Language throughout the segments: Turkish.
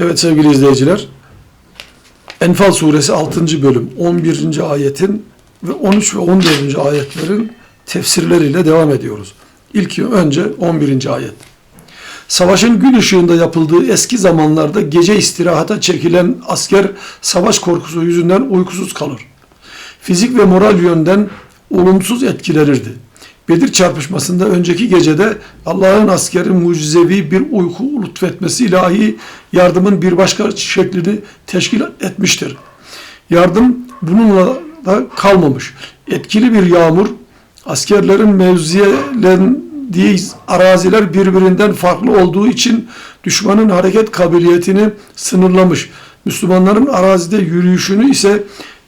Evet sevgili izleyiciler, Enfal suresi 6. bölüm 11. ayetin ve 13 ve 14. ayetlerin tefsirleriyle devam ediyoruz. İlk önce 11. ayet. Savaşın gün ışığında yapıldığı eski zamanlarda gece istirahata çekilen asker savaş korkusu yüzünden uykusuz kalır. Fizik ve moral yönden olumsuz etkilenirdi. Bedir çarpışmasında önceki gecede Allah'ın askeri mucizevi bir uyku lütfetmesi ilahi yardımın bir başka şeklini teşkil etmiştir. Yardım bununla da kalmamış. Etkili bir yağmur, askerlerin mevziyelendiği araziler birbirinden farklı olduğu için düşmanın hareket kabiliyetini sınırlamış. Müslümanların arazide yürüyüşünü ise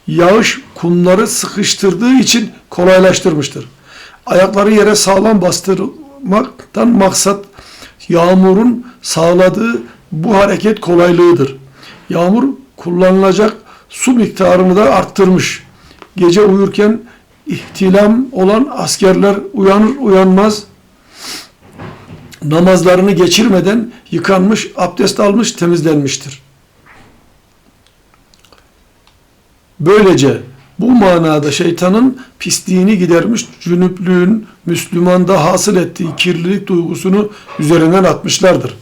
yağış kumları sıkıştırdığı için kolaylaştırmıştır. Ayakları yere sağlam bastırmaktan maksat yağmurun sağladığı bu hareket kolaylığıdır. Yağmur kullanılacak su miktarını da arttırmış. Gece uyurken ihtilam olan askerler uyanır uyanmaz namazlarını geçirmeden yıkanmış, abdest almış, temizlenmiştir. Böylece bu manada şeytanın pisliğini gidermiş, cünüplüğün Müslümanda hasıl ettiği kirlilik duygusunu üzerinden atmışlardır.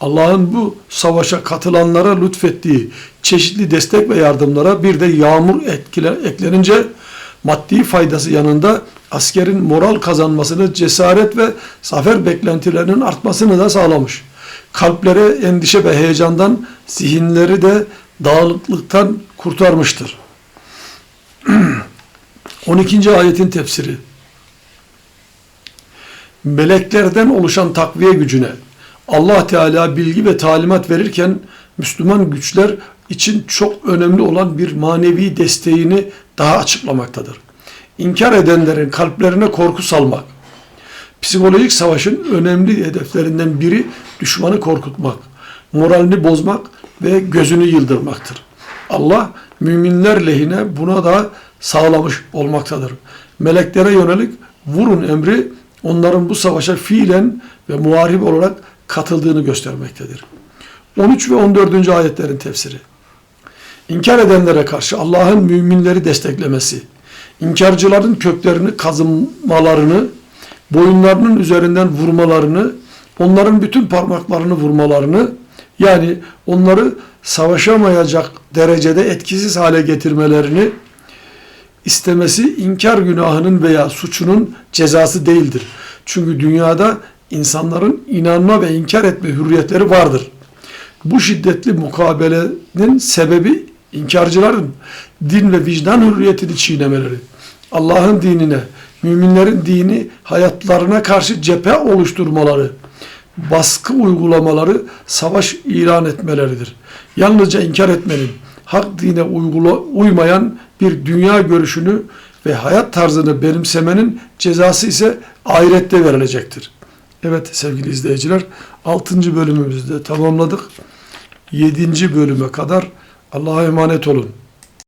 Allah'ın bu savaşa katılanlara lütfettiği çeşitli destek ve yardımlara bir de yağmur etkile, eklenince maddi faydası yanında askerin moral kazanmasını, cesaret ve zafer beklentilerinin artmasını da sağlamış. Kalplere endişe ve heyecandan, zihinleri de dağınıklıktan kurtarmıştır. 12. ayetin tefsiri. Meleklerden oluşan takviye gücüne Allah Teala bilgi ve talimat verirken Müslüman güçler için çok önemli olan bir manevi desteğini daha açıklamaktadır. İnkar edenlerin kalplerine korku salmak. Psikolojik savaşın önemli hedeflerinden biri düşmanı korkutmak, moralini bozmak ve gözünü yıldırmaktır. Allah müminler lehine buna da sağlamış olmaktadır. Meleklere yönelik vurun emri onların bu savaşa fiilen ve muharip olarak katıldığını göstermektedir. 13 ve 14. ayetlerin tefsiri. İnkar edenlere karşı Allah'ın müminleri desteklemesi, inkarcıların köklerini kazınmalarını, boyunlarının üzerinden vurmalarını, onların bütün parmaklarını vurmalarını, yani onları savaşamayacak derecede etkisiz hale getirmelerini istemesi inkar günahının veya suçunun cezası değildir. Çünkü dünyada insanların inanma ve inkar etme hürriyetleri vardır. Bu şiddetli mukabelenin sebebi inkarcıların din ve vicdan hürriyetini çiğnemeleri. Allah'ın dinine, müminlerin dini hayatlarına karşı cephe oluşturmaları, baskı uygulamaları, savaş ilan etmeleridir. Yalnızca inkar etmenin, hak dine uygula, uymayan bir dünya görüşünü ve hayat tarzını benimsemenin cezası ise ahirette verilecektir. Evet sevgili izleyiciler 6. bölümümüzü de tamamladık. 7. bölüme kadar Allah'a emanet olun.